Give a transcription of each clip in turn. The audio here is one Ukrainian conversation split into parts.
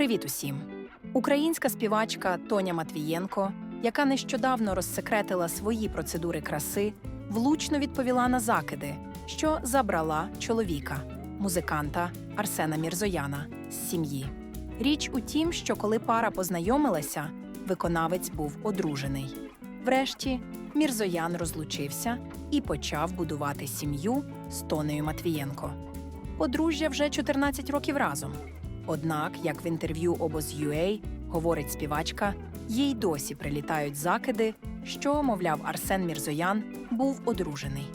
Привіт усім! Українська співачка Тоня Матвієнко, яка нещодавно розсекретила свої процедури краси, влучно відповіла на закиди, що забрала чоловіка, музиканта Арсена Мірзояна з сім'ї. Річ у тім, що коли пара познайомилася, виконавець був одружений. Врешті Мірзоян розлучився і почав будувати сім'ю з Тонею Матвієнко. Подружжя вже 14 років разом. Однак, як в інтерв'ю Обоз.UA говорить співачка, їй досі прилітають закиди, що, мовляв, Арсен Мірзоян був одружений.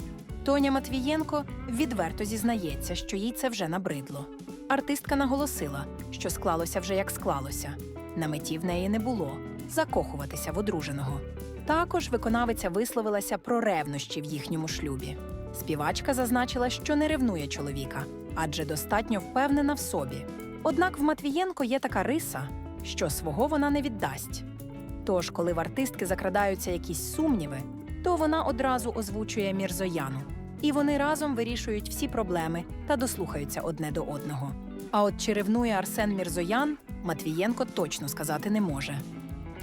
Тоня Матвієнко відверто зізнається, що їй це вже набридло. Артистка наголосила, що склалося вже як склалося. На меті в неї не було закохуватися в одруженого. Також виконавиця висловилася про ревнощі в їхньому шлюбі. Співачка зазначила, що не ревнує чоловіка, адже достатньо впевнена в собі. Однак в Матвієнко є така риса, що свого вона не віддасть. Тож, коли в артистки закрадаються якісь сумніви, то вона одразу озвучує Мірзояну, і вони разом вирішують всі проблеми та дослухаються одне до одного. А от чи ревнує Арсен Мірзоян, Матвієнко точно сказати не може.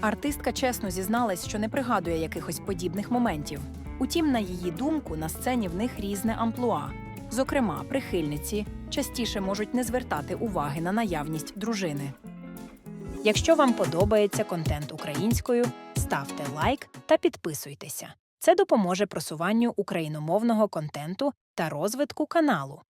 Артистка чесно зізналась, що не пригадує якихось подібних моментів. Утім, на її думку, на сцені в них різне амплуа. Зокрема, прихильниці частіше можуть не звертати уваги на наявність дружини. Якщо вам подобається контент українською, ставте лайк та підписуйтеся. Це допоможе просуванню україномовного контенту та розвитку каналу.